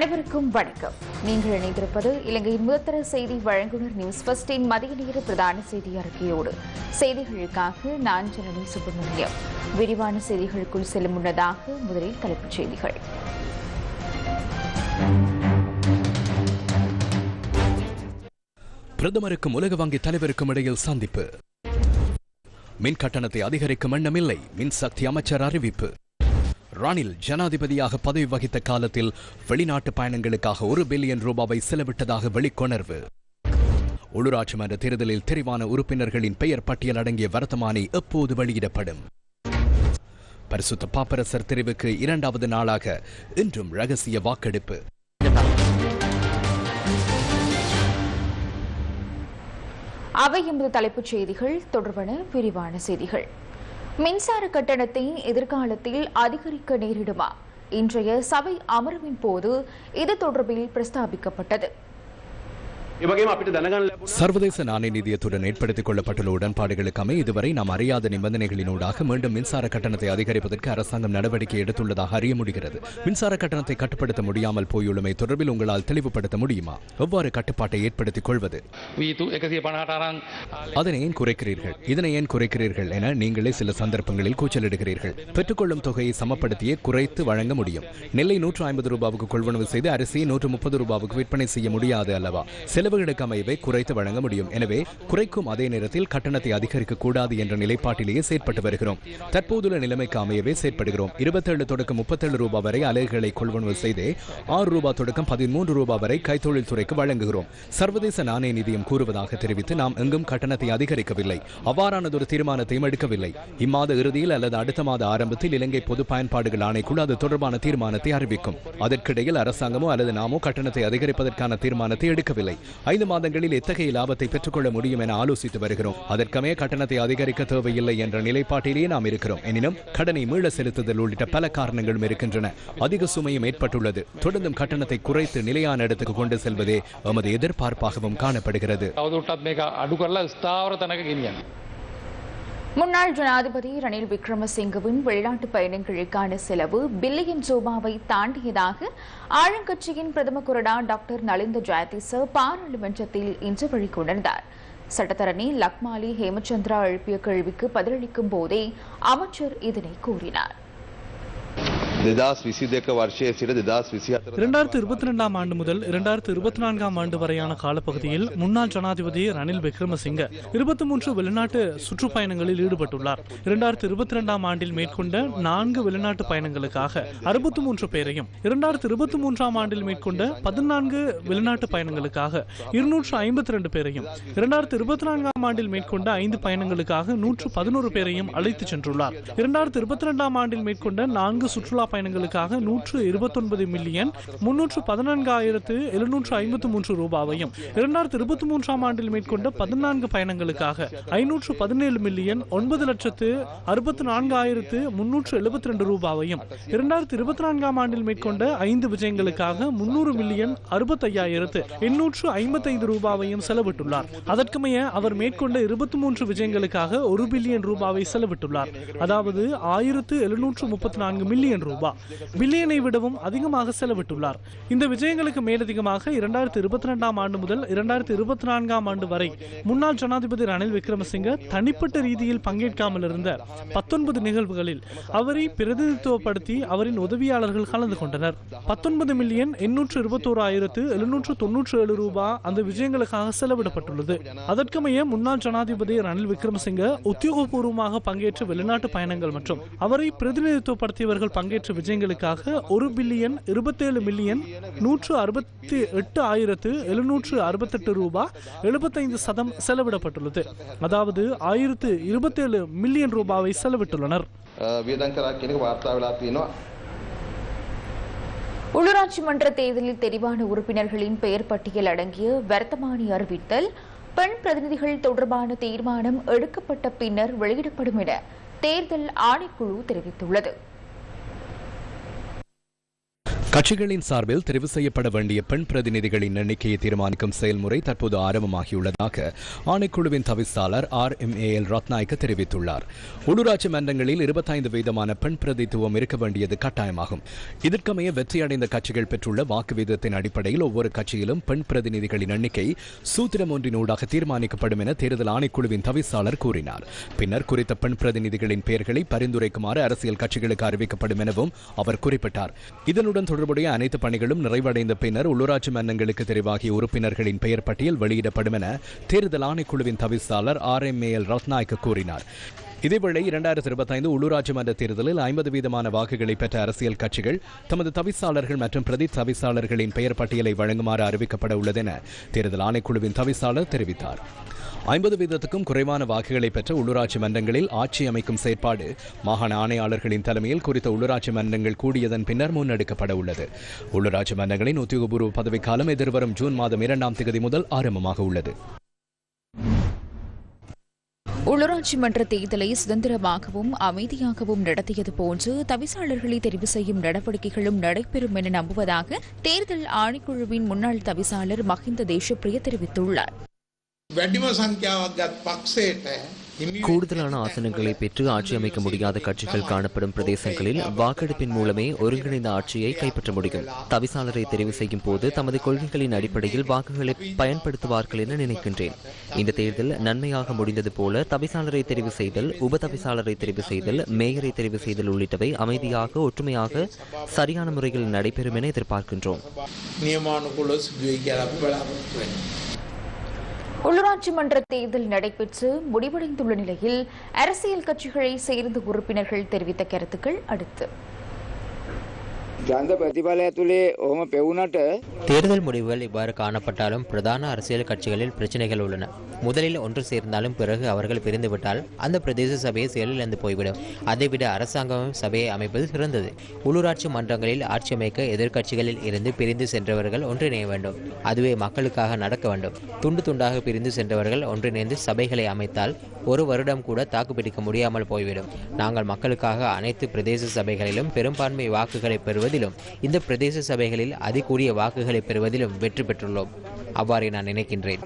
அனைவருக்கும் வணக்கம். நீங்கள் இணைந்திருப்பது இலங்கையின் முதத்தர செய்தி வழங்குனர் நியூஸ் பஸ்டின் மதிய நேர பிரதான செய்தி அறிக்கையோடு. செய்திகளுக்காக நான் ஜனனி சுப்பிரமணியம். விரிவான செய்திகளுக்குள் செல்லும் முன்னதாக முதலில் தலைப்புச் செய்திகள். பிரதமருக்கும் உலக வங்கி தலைவருக்கும் இடையில் சந்திப்பு. மின் கட்டணத்தை அதிகரிக்கும் எண்ணமில்லை மின்சக்தி அமைச்சர் அறிவிப்பு. ரணில் ஜனாதிபதியாக பதவி வகித்த காலத்தில் வெளிநாட்டு பயணங்களுக்காக ஒரு பில்லியன் ரூபாவை செலவிட்டதாக வெளிக்கொணர்வு. உள்ளூராட்சி மன்ற தேர்தலில் தெரிவான உறுப்பினர்களின் பெயர் பட்டியல் அடங்கிய வர்த்தமானி எப்போது வெளியிடப்படும்? பரிசுத்த பாப்பரசர் தெரிவுக்கு இரண்டாவது நாளாக இன்றும் ரகசிய வாக்கெடுப்பு. அவை எமது தலைப்புச் செய்திகள் தொடர்பான விரிவான செய்திகள். மின்சார கட்டணத்தை எதிர்காலத்தில் அதிகரிக்க நேரிடுமா? இன்றைய சபை அமர்வின் போது இது தொடர்பில் பிரஸ்தாபிக்கப்பட்டது. சர்வதேச நாணய நிதியத்துடன் ஏற்படுத்திக் கொள்ளப்பட்டுள்ள உடன்பாடுகளுக்கமை இதுவரை நாம் அறியாத நிபந்தனைகளினூடாக மீண்டும் மின்சார கட்டணத்தை அதிகரிப்பதற்கு அரசாங்கம் நடவடிக்கை எடுத்துள்ளதாக அறிய முடிகிறது. மின்சார கட்டணத்தை கட்டுப்படுத்த முடியாமல் போயுள்ளமை தொடர்பில் உங்களால் தெளிவுபடுத்த முடியுமா? எவ்வாறு கட்டுப்பாட்டை ஏற்படுத்திக் கொள்வது? அதனை ஏன் குறைக்கிறீர்கள்? இதனை ஏன் குறைக்கிறீர்கள் என நீங்களே சில சந்தர்ப்பங்களில் கூச்சலிடுகிறீர்கள். பெற்றுக்கொள்ளும் தொகையை சமப்படுத்திய குறைத்து வழங்க முடியும். நெல்லை நூற்று ஐம்பது ரூபாவுக்கு கொள்வனவு செய்து அரிசியை நூற்று முப்பது ரூபாவுக்கு விற்பனை செய்ய முடியாது அல்லவா? சில செலவுகளுக்கு அமைவை குறைத்து வழங்க முடியும். எனவே குறைக்கும் அதே நேரத்தில் கட்டணத்தை அதிகரிக்க கூடாது என்ற நிலைப்பாட்டிலேயே செயற்பட்டு வருகிறோம். தற்போதுள்ள நிலைமைக்கு அமையவே செயற்படுகிறோம். இருபத்தேழு தொடக்கம் முப்பத்தேழு ரூபாய் வரை அலகுகளை கொள்வனவு செய்து ஆறு ரூபாய் தொடக்கம் பதிமூன்று ரூபாய் வரை கைத்தொழில் துறைக்கு வழங்குகிறோம். சர்வதேச நாணய நிதியம் கூறுவதாக தெரிவித்து நாம் எங்கும் கட்டணத்தை அதிகரிக்கவில்லை. அவ்வாறானதொரு தீர்மானத்தையும் எடுக்கவில்லை. இம்மாத இறுதியில் அல்லது அடுத்த மாத ஆரம்பத்தில் இலங்கை பொது பயன்பாடுகள் ஆணைக்குழு அது தொடர்பான தீர்மானத்தை அறிவிக்கும். அதற்கிடையில் அரசாங்கமோ அல்லது நாமோ கட்டணத்தை அதிகரிப்பதற்கான தீர்மானத்தை எடுக்கவில்லை. ஐந்து மாதங்களில் எத்தகைய லாபத்தை பெற்றுக்கொள்ள முடியும் என ஆலோசித்து வருகிறோம். அதற்கமே கட்டணத்தை அதிகரிக்க தேவையில்லை என்ற நிலைப்பாட்டிலேயே நாம் இருக்கிறோம். எனினும் கடனை மீள செலுத்துதல் உள்ளிட்ட பல காரணங்களும் இருக்கின்றன. அதிக சுமையும் ஏற்பட்டுள்ளது. தொடர்ந்தும் கட்டணத்தை குறைத்து நிலையான இடத்துக்கு கொண்டு செல்வதே எமது எதிர்பார்ப்பாகவும் காணப்படுகிறது. முன்னாள் ஜனாதிபதி ரணில் விக்ரமசிங்கவின் வெளிநாட்டு பயணங்களுக்கான செலவு பில்லியன் ரூபாவை தாண்டியதாக ஆளுங்கட்சியின் பிரதம கொறடா டாக்டர் நலிந்த ஜெயதிச பாராளுமன்றத்தில் இன்று வெளிக்கொணர்ந்தார் சட்டத்தரணி லக்மாலி ஹேமச்சந்திரா எழுப்பிய கேள்விக்கு பதிலளிக்கும் போதே அமைச்சர் இதனை கூறினார். இரண்டாயிரத்து இருபத்தி ரெண்டாம் ஆண்டு முதல் இரண்டாயிரத்தி இருபத்தி நான்காம் ஆண்டு வரையான காலப்பகுதியில் முன்னாள் ஜனாதிபதி ரணில் விக்ரமசிங்க இருபத்தி மூன்று வெளிநாட்டு சுற்றுப்பயணங்களில் ஈடுபட்டுள்ளார். இரண்டாயிரத்தி இருபத்தி ரெண்டாம் ஆண்டில் மேற்கொண்ட நான்கு வெளிநாட்டு பயணங்களுக்காக அறுபத்தி மூன்று பேரையும் இரண்டாயிரத்தி இருபத்தி மூன்றாம் ஆண்டில் மேற்கொண்ட பதினான்கு வெளிநாட்டு பயணங்களுக்காக இருநூற்று ஐம்பத்தி ரெண்டு பேரையும் இரண்டாயிரத்தி இருபத்தி நான்காம் ஆண்டில் மேற்கொண்ட ஐந்து பயணங்களுக்காக நூற்று பதினோரு பேரையும் அழைத்துச் சென்றுள்ளார். இரண்டாயிரத்தி இருபத்தி ரெண்டாம் ஆண்டில் மேற்கொண்ட நான்கு சுற்றுலா பயணங்களுக்காக நூற்று இருபத்தொன்பது மில்லியன் முன்னூற்று பதினான்காயிரத்து எழுநூற்று ஐம்பத்து மூன்று ரூபாவையும் இரண்டாயிரத்து இருபத்தி மூன்றாம் ஆண்டில் மேற்கொண்ட பதினான்கு பயணங்களுக்காக ஐநூற்று பதினேழு மில்லியன் ஒன்பது லட்சத்து அறுபத்தி நான்காயிரத்து முன்னூற்று எழுபத்தி ரெண்டு ரூபாவையும் இரண்டாயிரத்து இருபத்தி நான்காம் ஆண்டில் மேற்கொண்ட ஐந்து விஜயங்களுக்காக முன்னூறு மில்லியன் அறுபத்தையாயிரத்து எண்ணூற்று ஐம்பத்தைந்து ரூபாவையும் செலவிட்டுள்ளார். அதற்குமைய அவர் மேற்கொண்ட இருபத்தி மூன்று விஜயங்களுக்காக ஒரு பில்லியன் ரூபாவை செலவிட்டுள்ளார். அதாவது ஆயிரத்து எழுநூற்று முப்பத்தி நான்கு மில்லியன் ரூபாய். ரூபாய் பில்லியனை விடவும் அதிகமாக செலவிட்டுள்ளார். இந்த விஜயங்களுக்கு மேலதிகமாக இரண்டாயிரத்தி இருபத்தி ரெண்டாம் ஆண்டு முதல் இரண்டாயிரத்தி இருபத்தி நான்காம் ஆண்டு வரை முன்னாள் ஜனாதிபதி ரணில் விக்ரமசிங்க தனிப்பட்ட ரீதியில் பங்கேற்காமல் இருந்த பத்தொன்பது நிகழ்வுகளில் அவரை பிரதிநிதித்துவப்படுத்தி அவரின் உதவியாளர்கள் கலந்து கொண்டனர். பத்தொன்பது மில்லியன் எண்ணூற்று இருபத்தோரு ஆயிரத்து எழுநூற்று தொன்னூற்று ஏழு ரூபாய் அந்த விஜயங்களுக்காக செலவிடப்பட்டுள்ளது. அதற்கமைய முன்னாள் ஜனாதிபதி ரணில் விக்ரமசிங்க உத்தியோகபூர்வமாக பங்கேற்ற வெளிநாட்டு பயணங்கள் மற்றும் அவரை பிரதிநிதித்துவப்படுத்தியவர்கள் பங்கேற்ற வரலாற்று விஜயங்களுக்காக ஒரு பில்லியன் இருபத்தேழு மில்லியன் நூற்று அறுபத்தி எட்டு ஆயிரத்து எழுநூற்று அறுபத்தெட்டு ரூபாய் எழுபத்தைந்து சதம் செலவிடப்பட்டுள்ளது. அதாவது ஆயிரத்து இருபத்தேழு மில்லியன் ரூபாவை செலவிட்டுள்ளனர். உள்ளூராட்சி மன்ற தேர்தலில் தெரிவான உறுப்பினர்களின் பெயர் பட்டியல் அடங்கிய வர்த்தமானி அறிவித்தல் பெண் பிரதிநிதிகள் தொடர்பான தீர்மானம் எடுக்கப்பட்ட பின்னர் வெளியிடப்படும் என தேர்தல் ஆணைக்குழு தெரிவித்துள்ளது. கட்சிகளின் சார்பில் தெரிவு செய்யப்பட வேண்டிய பெண் பிரதிநிதிகளின் எண்ணிக்கையை தீர்மானிக்கும் செயல்முறை தற்போது ஆரம்பமாகியுள்ளதாக ஆணைக்குழுவின் தவிசாளர் R. M. A. L. Rathnayake தெரிவித்துள்ளார். உள்ளூராட்சி மன்றங்களில் இருபத்தைந்து வீதமான பெண் பிரதித்துவம் இருக்க வேண்டியது கட்டாயமாகும். இதற்கமைய வெற்றியடைந்த கட்சிகள் பெற்றுள்ள வாக்கு வீதத்தின் அடிப்படையில் ஒவ்வொரு கட்சியிலும் பெண் பிரதிநிதிகளின் எண்ணிக்கை சூத்திரம் ஒன்றினூடாக தீர்மானிக்கப்படும் என தேர்தல் ஆணைக்குழுவின் தவிசாளர் கூறினார். பின்னர் குறித்த பெண் பிரதிநிதிகளின் பெயர்களை பரிந்துரைக்குமாறு அரசியல் கட்சிகளுக்கு அறிவிக்கப்படும் எனவும் அவர் குறிப்பிட்டார். இதனுடன் தொடர்புடைய அனைத்து பணிகளும் நிறைவடைந்த பின்னர் உள்ளூராட்சி மன்னங்களுக்கு தெரிவாகிய உறுப்பினர்களின் பெயர் பட்டியல் வெளியிடப்படும் என தேர்தல் ஆணைக்குழுவின் தவிசாளர் R M A L Rathnayake கூறினார். இதேவேளை இரண்டாயிரத்தி இருபத்தைந்து உள்ளூராட்சி மன்ற தேர்தலில் ஐம்பது வீதமான வாக்குகளை பெற்ற அரசியல் கட்சிகள் தமது தவிசாளர்கள் மற்றும் பிரதி தவிசாளர்களின் பெயர் பட்டியலை வழங்குமாறு அறிவிக்கப்பட உள்ளதென தேர்தல் ஆணைக்குழுவின் தவிசாளர் தெரிவித்தார். ஐம்பது வீதத்துக்கும் குறைவான வாக்குகளை பெற்ற உள்ளூராட்சி மன்றங்களில் ஆட்சி அமைக்கும் செயற்பாடு மாகாண ஆணையாளர்களின் தலைமையில் குறித்த உள்ளூராட்சி மன்றங்கள் கூடியதன் பின்னர் முன்னெடுக்கப்பட உள்ளது. உள்ளூராட்சி மன்றங்களின் உத்தியோகபூர்வ பதவிக்காலம் எதிர்வரும் ஜூன் மாதம் இரண்டாம் தேதி முதல் ஆரம்பமாக உள்ளது. உள்ளூராட்சி மன்ற தேர்தலை சுதந்திரமாகவும் அமைதியாகவும் நடத்தியது போன்று தவிசாளர்களை தெரிவு செய்யும் நடவடிக்கைகளும் நடைபெறும் என நம்புவதாக தேர்தல் ஆணைக்குழுவின் முன்னாள் தவிசாளர் மஹிந்த தேசப்பிரிய தெரிவித்துள்ளார். கூடுதலான ஆசனங்களை பெற்று ஆட்சி அமைக்க முடியாத கட்சிகள் காணப்படும் பிரதேசங்களில் வாக்கெடுப்பின் மூலமே ஒருங்கிணைந்த ஆட்சியை கைப்பற்ற முடியும். தவிசாளரை தெரிவு செய்யும் போது தமது கொள்கைகளின் அடிப்படையில் வாக்குகளை பயன்படுத்துவார்கள் என நினைக்கின்றேன். இந்த தேர்தல் நன்மையாக முடிந்தது போல தவிசாளரை தெரிவு செய்தல் உப தவிசாளரை தெரிவு செய்தல் மேயரை தெரிவு செய்தல் உள்ளிட்டவை அமைதியாக ஒற்றுமையாக சரியான முறையில் நடைபெறும் என எதிர்பார்க்கின்றோம். உள்ளூராட்சி மன்ற தேர்தல் நடைபெற்று முடிவடைந்துள்ள நிலையில் அரசியல் கட்சிகளை சேர்ந்த உறுப்பினர்கள் தெரிவித்த கருத்துக்கள் அடுத்து. தேர்தல் முடிவுகள் இவ்வாறு காணப்பட்டாலும் பிரதான அரசியல் கட்சிகளில் பிரச்சனைகள் உள்ளன. முதலில் ஒன்று சேர்ந்தாலும் பிறகு அவர்கள் பிரிந்துவிட்டால் அந்த பிரதேச சபையை செயலிழந்து போய்விடும். அதைவிட அரசாங்கம் சபையை அமைப்பது சிறந்தது. உள்ளூராட்சி மன்றங்களில் ஆட்சி அமைக்க எதிர்க்கட்சிகளில் இருந்து பிரிந்து சென்றவர்கள் ஒன்றிணைய வேண்டும். அதுவே மக்களுக்காக நடக்க வேண்டும். துண்டு துண்டாக பிரிந்து சென்றவர்கள் ஒன்றிணைந்து சபைகளை அமைத்தால் ஒரு வருடம் கூட தாக்குப்பிடிக்க முடியாமல் போய்விடும். நாங்கள் மக்களுக்காக அனைத்து பிரதேச சபைகளிலும் பெரும்பான்மை வாக்குகளை பெறுவதிலும் இந்த பிரதேச சபைகளில் அதிகூடிய வாக்குகளை பெறுவதிலும் வெற்றி பெற்றுள்ளோம். அவ்வாறே நான் நினைக்கின்றேன்.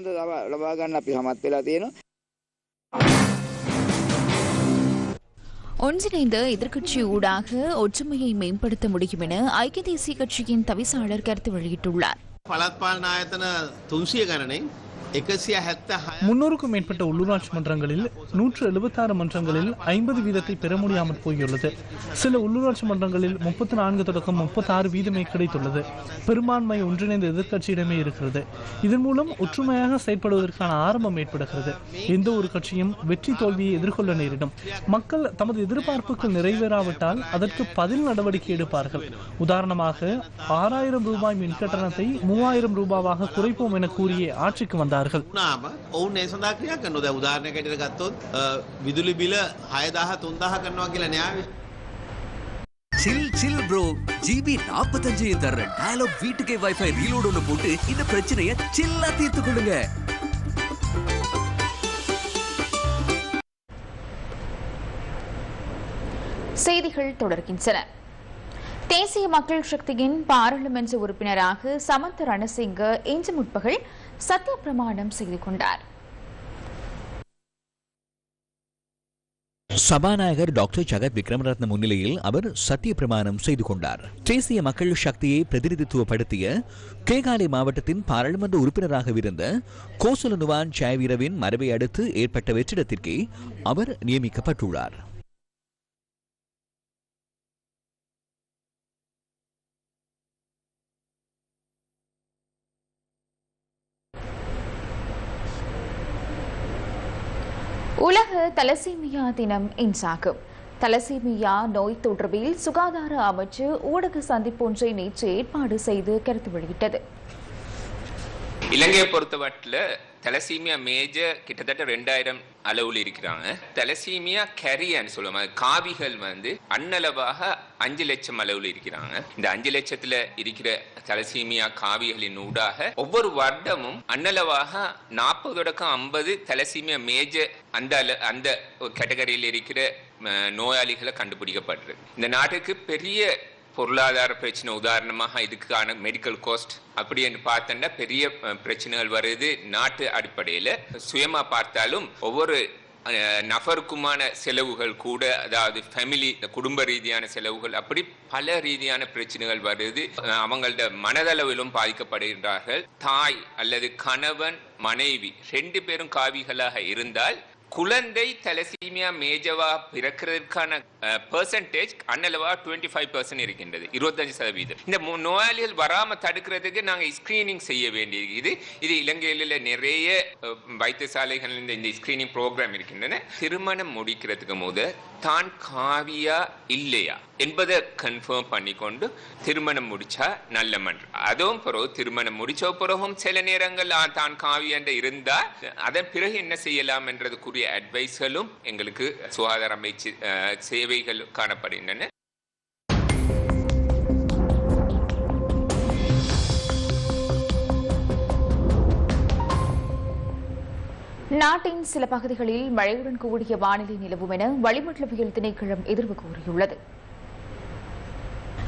ஒன்றிணைந்த எதிர்க்கட்சி ஊடாக ஒற்றுமையை மேம்படுத்த முடியும் என ஐக்கிய தேசிய கட்சியின் தவிசாளர் கருத்து வெளியிட்டுள்ளார். முன்னூறுக்கும் மேற்பட்ட உள்ளூராட்சி மன்றங்களில் நூற்று எழுபத்தாறு மன்றங்களில் ஐம்பது வீதத்தை பெற முடியாமல் போயுள்ளது. சில உள்ளூராட்சி மன்றங்களில் முப்பத்தி நான்கு தொடக்கம் முப்பத்தாறு வீதமே கிடைத்துள்ளது. பெரும்பான்மை ஒன்றிணைந்த எதிர்கட்சியிடமே இருக்கிறது. இதன் மூலம் ஒற்றுமையாக செயற்படுவதற்கான ஆரம்பம் ஏற்படுகிறது. எந்த ஒரு கட்சியும் வெற்றி தோல்வியை எதிர்கொள்ள நேரிடும். மக்கள் தமது எதிர்பார்ப்புகள் நிறைவேறாவிட்டால் அதற்கு பதில் நடவடிக்கை எடுப்பார்கள். உதாரணமாக ஆறாயிரம் ரூபாய் மின்கட்டணத்தை மூவாயிரம் ரூபாவாக குறைப்போம் என கூறிய ஆட்சிக்கு வந்தார் வந்தார்கள் නාම ඔවුන් ඒ සඳහා ක්‍රියා කරනවා දැන් උදාහරණයක් ඇටියට ගත්තොත් අ, විදුලි බිල 6000 3000 කරනවා කියලා න්යාය சில் சில் ப்ரோ ஜிபி நாற்பத்தஞ்சு தர்ற டயலாக் வீட்டுக்கே வைஃபை ரீலோட் ஒன்று போட்டு இந்த பிரச்சனையை சில்லா தீர்த்து கொள்ளுங்க செய்திகள் தொடர்கின்றன தேசிய மக்கள் சக்தியின் பாராளுமன்ற உறுப்பினராக சமந்த ரணசிங்க இன்று முற்பகல் சத்திய பிரமாணம் செய்து கொண்டார். சபாநாயகர் டாக்டர் ஜகத் விக்ரமரத்ன முன்னிலையில் அவர் சத்திய பிரமாணம் செய்து கொண்டார். தேசிய மக்கள் சக்தியை பிரதிநிதித்துவப்படுத்திய கேகாலை மாவட்டத்தின் பாராளுமன்ற உறுப்பினராக இருந்த கோசலனுவான் ஜெயவீரவின் மறைவை அடுத்து ஏற்பட்ட வெற்றிடத்திற்கு அவர் நியமிக்கப்பட்டுள்ளார். உலக தலசீமியா தினம் இன்றாகும் தலசீமியா நோய் தொடர்பில் சுகாதார அமைச்சு ஊடக சந்திப்பொன்றை நேற்று ஏற்பாடு செய்து கருத்து வெளியிட்டது. இலங்கையை பொறுத்தவட்டில் தலசீமியா மேஜர் கிட்டத்தட்ட ரெண்டாயிரம் அளவில் இருக்கிறாங்க. தலசீமியா கரியன்னு சொல்லுவாங்க காவிகள் வந்து அன்னளவாக அஞ்சு லட்சம் அளவில் இருக்கிறாங்க. இந்த அஞ்சு லட்சத்துல இருக்கிற தலசீமியா காவிகளின் ஊடாக ஒவ்வொரு வருடமும் அன்னளவாக நாற்பது தொடக்கம் ஐம்பது தலசீமியா மேஜர் அந்த அள- அந்த கேட்டகரியில் இருக்கிற நோயாளிகளை கண்டுபிடிக்கப்படுறது இந்த நாட்டுக்கு பெரிய பொருளாதார பிரச்சனை உதாரணமாக இதுக்கான மெடிக்கல் காஸ்ட் அப்படி என்று பார்த்தோம்னா பெரிய பிரச்சனைகள் வருது நாட்டு அடிப்படையில். சுயமாக பார்த்தாலும் ஒவ்வொரு நபருக்குமான செலவுகள் கூட அதாவது ஃபேமிலி குடும்ப ரீதியான செலவுகள் அப்படி பல ரீதியான பிரச்சனைகள் வருது. அவங்களோட மனதளவிலும் பாதிக்கப்படுகின்றார்கள். தாய் அல்லது கணவன் மனைவி ரெண்டு பேரும் காவிகளாக இருந்தால் குழந்தை தலசீமியா மேஜவா பிறக்கிறதுக்கான பெர்சன்டேஜ் அன்னளவா டுவெண்ட்டி ஃபைவ் பர்சன்ட் இருக்கின்றது இருபத்தஞ்சு சதவீதம். இந்த நோயாளிகள் வராம தடுக்கிறதுக்கு நாங்கள் ஸ்கிரீனிங் செய்ய வேண்டியது இது இலங்கையில் நிறைய வைத்தியசாலைகள் இந்த இந்த ஸ்கிரீனிங் ப்ரோக்ராம் இருக்கின்றன. திருமணம் முடிக்கிறதுக்கு முத தான் காவியா இல்லையா என்பதை கன்ஃபார்ம் பண்ணிக்கொண்டு திருமணம் முடிச்சா நல்ல மன்று. அதுவும் பிறகு திருமணம் முடிச்ச பிறகும் சில நேரங்கள் தான் காவியன்ற இருந்தா அதன் பிறகு என்ன செய்யலாம் என்றதுக்குரிய அட்வைஸ்களும் எங்களுக்கு சுகாதார அமைச்சு சேவைகள் காணப்படுகின்றன. நாட்டின் சில பகுதிகளில் மழையுடன் கூடிய வானிலை நிலவும் என வளிமண்டலவியல் திணைக்களம் எதிர்வு கூறியுள்ளது.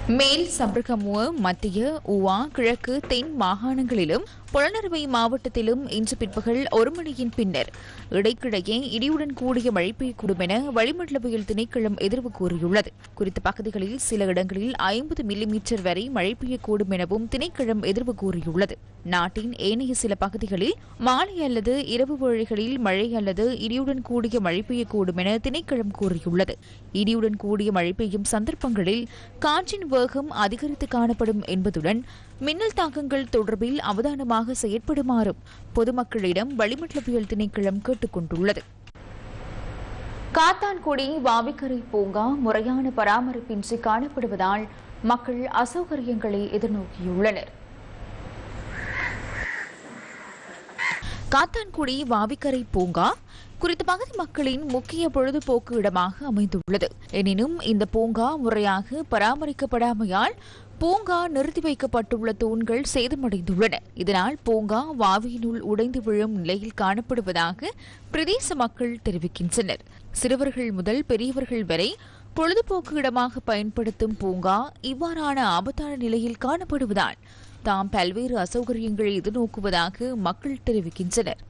மேல் சம்பரகமுவ மத்திய உவா கிழக்கு தென் மாகாணங்களிலும் புலனறுவை மாவட்டத்திலும் இன்று பிற்பகல் ஒரு மணியின் பின்னர் இடைக்கிடையே இடியுடன் கூடிய மழை பெய்யக்கூடும் என வளிமண்டலவியல் திணைக்களம் எதிர்வு கூறியுள்ளது. குறித்த பகுதிகளில் சில இடங்களில் ஐம்பது மில்லிமீட்டர் வரை மழை பெய்யக்கூடும் எனவும் திணைக்களம் எதிர்வு கூறியுள்ளது. நாட்டின் ஏனைய சில பகுதிகளில் மாலை அல்லது இரவு வேளைகளில் மழை அல்லது இடியுடன் கூடிய மழை பெய்யக்கூடும் என திணைக்களம் கூறியுள்ளது. இடியுடன் கூடிய மழை பெய்யும் சந்தர்ப்பங்களில் காற்றின் வேகம் அதிகரித்து காணப்படும் என்பதுடன் மின்னல் தாக்கங்கள் தொடர்பில் அவதானமாக செயற்படுமாறும் பொதுமக்களிடம் வளிமண்டலவியல் திணைக்களம் கேட்டுக் கொண்டுள்ளது. காத்தான்குடி வாவிக்கரை பூங்கா முறையான பராமரிப்பின்றி காணப்படுவதால் மக்கள் அசௌகரியங்களை எதிர்நோக்கியுள்ளனர். காத்தான்குடி வாவிக்கரை பூங்கா குறித்த பகுதி மக்களின் முக்கிய பொழுதுபோக்கு இடமாக அமைந்துள்ளது. எனினும் இந்த பூங்கா முறையாக பராமரிக்கப்படாமையால் பூங்கா நிறுத்தி வைக்கப்பட்டுள்ள தூண்கள் சேதமடைந்துள்ளன. இதனால் பூங்கா வாவியினுள் உடைந்து விழும் நிலையில் காணப்படுவதாக பிரதேச மக்கள் தெரிவிக்கின்றனர். சிறுவர்கள் முதல் பெரியவர்கள் வரை பொழுதுபோக்கு இடமாக பயன்படுத்தும் பூங்கா இவ்வாறான ஆபத்தான நிலையில் காணப்படுவதால் தாம் பல்வேறு அசௌகரியங்களை எதிர்நோக்குவதாக மக்கள் தெரிவிக்கின்றனர்.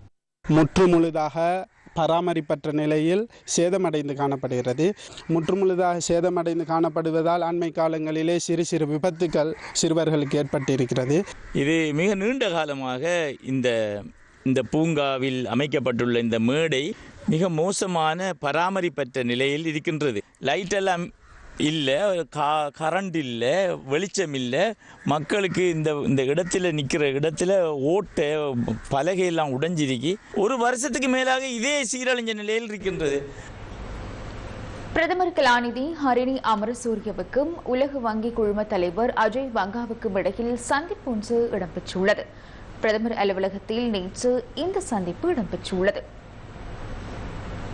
முற்றுமுழுதாக பராமரிப்பற்ற நிலையில் சேதமடைந்து காணப்படுகிறது. முற்றுமுழுதாக சேதமடைந்து காணப்படுவதால் அண்மை காலங்களிலே சிறு சிறு விபத்துக்கள் சிறுவர்களுக்கு ஏற்பட்டிருக்கிறது. இது மிக நீண்ட காலமாக இந்த இந்த பூங்காவில் அமைக்கப்பட்டுள்ள இந்த மேடை மிக மோசமான பராமரிப்பற்ற நிலையில் இருக்கின்றது. லைட் எல்லாம் இல்லை கா கரண்ட் இல்லை வெளிச்சம் இல்லை. மக்களுக்கு இந்த இந்த இடத்துல நிற்கிற இடத்துல ஓட்டு பலகையெல்லாம் உடைஞ்சிருக்கி ஒரு வருஷத்துக்கு மேலாக இதே சீரழிஞ்ச நிலையில் இருக்கின்றது. பிரதமர் கலாநிதி ஹரிணி அமரசூரியவுக்கும் உலக வங்கி குழும தலைவர் அஜய் வங்காவுக்கும் இடையில் சந்திப்பு ஒன்று இடம்பெற்றுள்ளது. பிரதமர் அலுவலகத்தில் நேற்று இந்த சந்திப்பு இடம்பெற்றுள்ளது.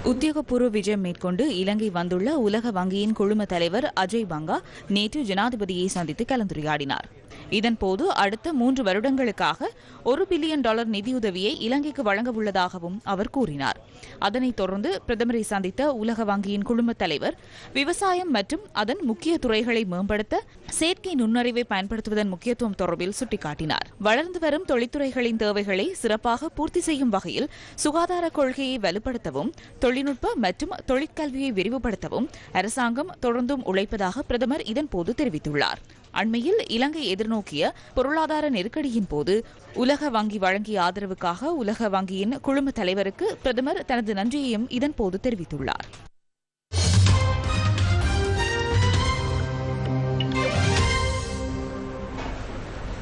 உத்தியோகபூர்வ விஜயம் மேற்கொண்டு இலங்கை வந்துள்ள உலக வங்கியின் குழும தலைவர் அஜய் பங்கா நேற்று ஜனாதிபதியை சந்தித்து கலந்துரையாடினார். இதன்போது அடுத்த மூன்று வருடங்களுக்காக ஒரு பில்லியன் டாலர் நிதியுதவியை இலங்கைக்கு வழங்க உள்ளதாகவும் அவர் கூறினார். அதனைத் தொடர்ந்து பிரதமரை சந்தித்த உலக வங்கியின் குழும தலைவர் விவசாயம் மற்றும் அதன் முக்கிய துறைகளை மேம்படுத்த செயற்கை நுண்ணறிவை பயன்படுத்துவதன் முக்கியத்துவம் தொடர்பில் சுட்டிக்காட்டினார். வளர்ந்து வரும் தொழில்துறைகளின் தேவைகளை சிறப்பாக பூர்த்தி செய்யும் வகையில் சுகாதார கொள்கையை வலுப்படுத்தவும் தொழில்நுட்ப மற்றும் தொழிற்கல்வியை விரிவுபடுத்தவும் அரசாங்கம் தொடர்ந்தும் உழைப்பதாக பிரதமர் இதன்போது தெரிவித்துள்ளார். அண்மையில் இலங்கை எதிர்நோக்கிய பொருளாதார நெருக்கடியின் போது உலக வங்கி வழங்கிய ஆதரவுக்காக உலக வங்கியின் குழும தலைவருக்கு பிரதமர் தனது நன்றியையும் இதன்போது தெரிவித்துள்ளார்.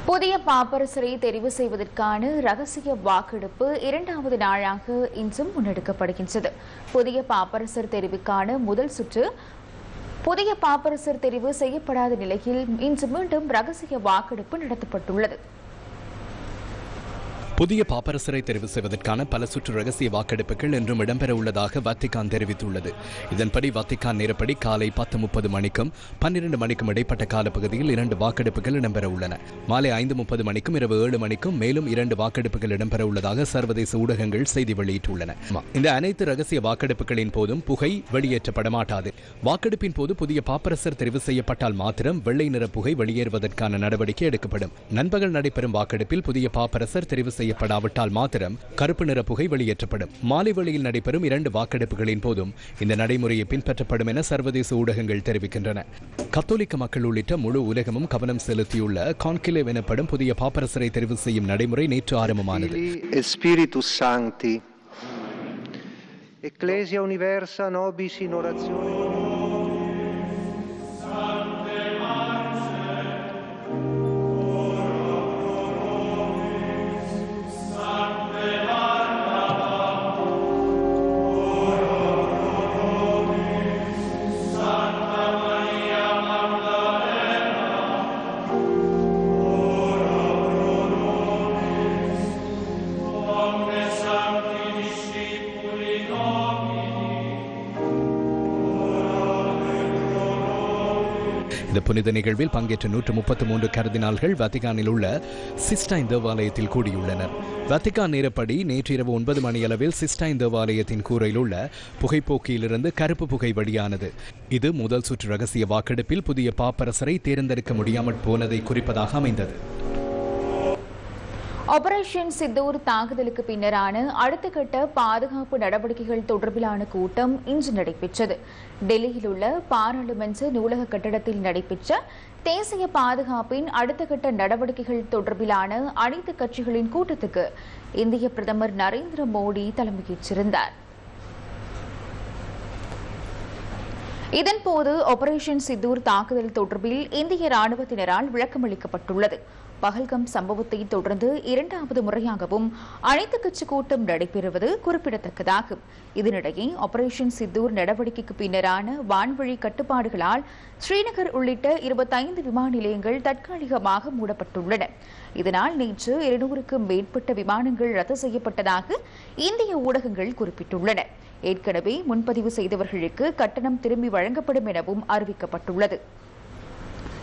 புதிய பாப்பரசரை தெரிவு செய்வதற்கான ரகசிய வாக்கெடுப்பு இரண்டாவது நாளாக இன்றும் முன்னெடுக்கப்படுகின்றது. புதிய பாப்பரசர் தெரிவுக்கான முதல் சுற்று புதிய பாப்பரசர் தெரிவு செய்யப்படாத நிலையில் இன்று மீண்டும் ரகசிய வாக்கெடுப்பு நடத்தப்பட்டுள்ளது. புதிய பாப்பரசரை தெரிவு செய்வதற்கான பல சுற்று ரகசிய வாக்கெடுப்புகள் இன்றும் இடம்பெற உள்ளதாக வத்திகான் தெரிவித்துள்ளது. இதன்படி வத்திகான் நேரப்படி காலை பத்து முப்பது மணிக்கும் பன்னிரண்டு மணிக்கும் இடைப்பட்ட காலப்பகுதியில் இரண்டு வாக்கெடுப்புகள் இடம்பெற உள்ளன மாலை ஐந்து முப்பது மணிக்கும் இரவு ஏழு மணிக்கும் மேலும் இரண்டு வாக்கெடுப்புகள் இடம்பெற உள்ளதாக சர்வதேச ஊடகங்கள் செய்தி வெளியிட்டுள்ளன. இந்த அனைத்து ரகசிய வாக்கெடுப்புகளின் போதும் புகை வெளியேற்றப்பட மாட்டாது வாக்கெடுப்பின் போது புதிய பாப்பரசர் தெரிவு செய்யப்பட்டால் மாத்திரம் வெள்ளை நிற புகை வெளியேறுவதற்கான நடவடிக்கை எடுக்கப்படும். நண்பகல் நடைபெறும் வாக்கெடுப்பில் புதிய பாப்பரசர் தெரிவு செய்ய செய்யப்படாவிட்டால் மாத்திரம் கருப்பு நிற புகை வெளியேற்றப்படும் மாலை வேளையில் நடைபெறும் இரண்டு வாக்கெடுப்புகளின் போதும் இந்த நடைமுறையை பின்பற்றப்படும் என சர்வதேச ஊடகங்கள் தெரிவிக்கின்றன கத்தோலிக்க மக்கள் உள்ளிட்ட முழு உலகமும் கவனம் செலுத்தியுள்ள கான்கிலேவ் எனப்படும் புதிய பாப்பரசரை தெரிவு செய்யும் நடைமுறை நேற்று ஆரம்பமானது. E Ecclesia Universa Nobis in orazione. புனித நிகழ்வில் பங்கேற்ற நூற்று முப்பத்தி மூன்று கருதினால்கள் வத்திகானில் உள்ள சிஸ்டைன் தேவாலயத்தில் கூடியுள்ளனர். வத்திகான் நேரப்படி நேற்றிரவு ஒன்பது மணியளவில் சிஸ்டைன் தேவாலயத்தின் கூரையில் உள்ள புகைப்போக்கியிலிருந்து கருப்பு புகை வழியானது இது முதல் சுற்று ரகசிய வாக்கெடுப்பில் புதிய பாப்பரசரை தேர்ந்தெடுக்க முடியாமல் போனதை குறிப்பதாக அமைந்தது. ஆபரேஷன் சித்தூர் தாக்குதலுக்கு பின்னரான அடுத்த கட்ட பாதுகாப்பு நடவடிக்கைகள் தொடர்பிலான கூட்டம் இன்று நடைபெற்றது. டெல்லியில் உள்ள பாராளுமன்ற நூலக கட்டடத்தில் நடைபெற்ற தேசிய பாதுகாப்பின் அடுத்த கட்ட நடவடிக்கைகள் தொடர்பிலான அனைத்து கட்சிகளின் கூட்டத்துக்கு இந்திய பிரதமர் நரேந்திர மோடி தலைமையேற்றிருந்தார். இதன்போது ஆபரேஷன் சித்தூர் தாக்குதல் தொடர்பில் இந்திய ராணுவத்தினரால் விளக்கமளிக்கப்பட்டுள்ளது. பகல்கம் சம்பவத்தை தொடர்ந்து இரண்டாவது முறையாகவும் அனைத்து கட்சி கூட்டம் நடைபெறுவது குறிப்பிடத்தக்கதாகும் இதனிடையே ஆபரேஷன் சித்தூர் நடவடிக்கைக்கு பின்னரான வான்வழி கட்டுப்பாடுகளால் ஸ்ரீநகர் உள்ளிட்ட இருபத்தைந்து விமான நிலையங்கள் தற்காலிகமாக மூடப்பட்டுள்ளன. இதனால் நேற்று இருநூறுக்கும் மேற்பட்ட விமானங்கள் ரத்து செய்யப்பட்டதாக இந்திய ஊடகங்கள் குறிப்பிட்டுள்ளன. ஏற்கனவே முன்பதிவு செய்தவர்களுக்கு கட்டணம் திரும்பி வழங்கப்படும் எனவும் அறிவிக்கப்பட்டுள்ளது.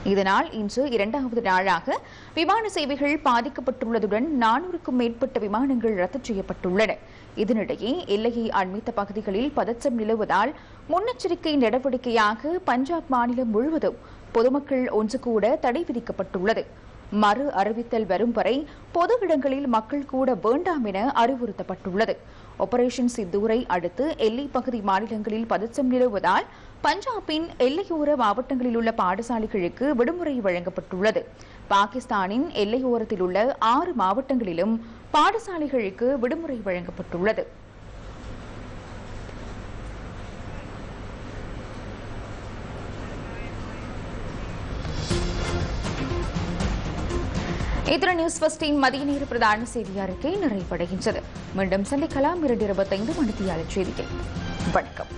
இதனால் இன்று இரண்டாவது நாளாக விமான சேவைகள் பாதிக்கப்பட்டுள்ளதுடன் நானூறுக்கும் மேற்பட்ட விமானங்கள் ரத்து செய்யப்பட்டுள்ளன. இதனிடையே எல்லையை அண்மித்த பகுதிகளில் பதற்றம் நிலவுவதால் முன்னெச்சரிக்கை நடவடிக்கையாக பஞ்சாப் மாநிலம் முழுவதும் பொதுமக்கள் ஒன்று கூட தடை விதிக்கப்பட்டுள்ளது. மறு அறிவித்தல் வரும் வரை பொது இடங்களில் மக்கள் கூட வேண்டாம் என அறிவுறுத்தப்பட்டுள்ளது. ஆபரேஷன் சித்தூரை அடுத்து எல்லை பகுதி மாநிலங்களில் பதற்றம் நிலவுவதால் பஞ்சாபின் எல்லையோர மாவட்டங்களில் உள்ள பாடசாலைகளுக்கு விடுமுறை வழங்கப்பட்டுள்ளது. பாகிஸ்தானின் எல்லையோரத்தில் உள்ள ஆறு மாவட்டங்களிலும் பாடசாலைகளுக்கு விடுமுறை வழங்கப்பட்டுள்ளது. இத்துடன் நியூஸ் ஃபஸ்டின் மதிய நேர பிரதான செய்தி அறிக்கை நிறைவடைகின்றது. மீண்டும் சந்திக்கலாம் இரண்டு இருபத்தைந்து மணித்தியாளர் செய்திகள். வணக்கம்.